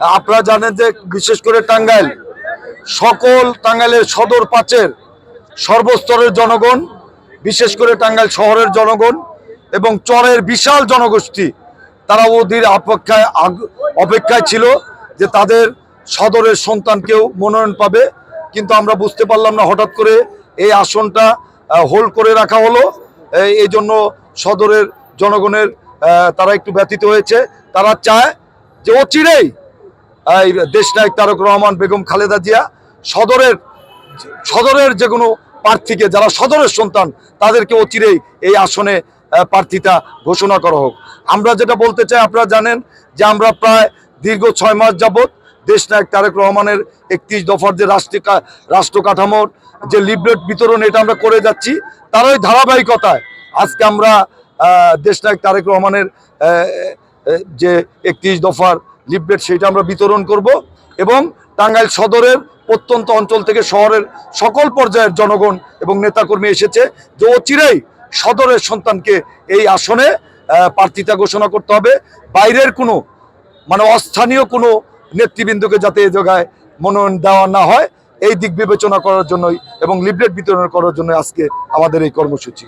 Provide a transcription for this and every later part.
আপনারা জানেন যে বিশেষ করে টাঙ্গাইল, সকল টাঙ্গাইলের সদর পাচের সর্বস্তরের জনগণ, বিশেষ করে টাঙ্গাইল শহরের জনগণ এবং চরের বিশাল জনগোষ্ঠী, তারা ওদের অপেক্ষায় অপেক্ষায় ছিল যে তাদের সদরের সন্তানকেও মনোনয়ন পাবে। কিন্তু আমরা বুঝতে পারলাম না, হঠাৎ করে এই আসনটা হোল্ড করে রাখা হলো। এই- জন্য সদরের জনগণের তারা একটু ব্যথিত হয়েছে। তারা চায় যে ও অচিরেই এই দেশনায়ক তারক রহমান, বেগম খালেদা জিয়া, সদরের সদরের যে কোনো প্রার্থীকে, যারা সদরের সন্তান, তাদেরকে অচিরেই এই আসনে প্রার্থীতা ঘোষণা করা হোক। আমরা যেটা বলতে চাই, আপনারা জানেন যে আমরা প্রায় দীর্ঘ ছয় মাস যাবৎ দেশনায়ক তারেক রহমানের একত্রিশ দফার যে রাষ্ট্রীয় কা- রাষ্ট্র কাঠামোর যে লিফলেট বিতরণ, এটা আমরা করে যাচ্ছি, তারই ধারাবাহিকতায় আজকে আমরা দেশনায়ক তারেক রহমানের যে একত্রিশ দফার লিফলেট সেটা আমরা বিতরণ করব এবং টাঙ্গাইল সদরের প্রত্যন্ত অঞ্চল থেকে শহরের সকল পর্যায়ের জনগণ এবং নেতাকর্মী এসেছে। যে অচিরেই সদরের সন্তানকে এই আসনে প্রার্থিতা ঘোষণা করতে হবে। বাইরের কোনো মানে অস্থানীয় কোনো নেতৃবৃন্দকে যাতে এ জায়গায় মনোনয়ন দেওয়া না হয় এই দিক বিবেচনা করার জন্যই এবং লিফলেট বিতরণ করার জন্য আজকে আমাদের এই কর্মসূচি।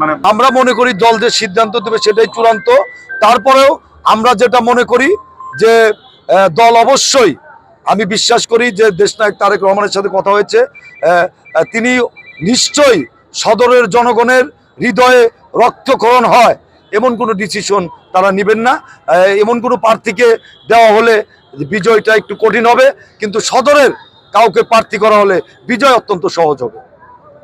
মানে আমরা মনে করি দল যে সিদ্ধান্ত দেবে সেটাই চূড়ান্ত। তারপরেও আমরা যেটা মনে করি যে দল অবশ্যই, আমি বিশ্বাস করি যে দেশনায়ক তারেক রহমানের সাথে কথা হয়েছে তিনি নিশ্চয়ই সদরের জনগণের হৃদয়ে রক্তকরণ হয়, এমন কোনো ডিসিশন তারা নেবেন না এমন কোনো প্রার্থীকে দেওয়া হলে বিজয়টা একটু কঠিন হবে, কিন্তু সদরের কাউকে প্রার্থী করা হলে বিজয় অত্যন্ত সহজ হবে।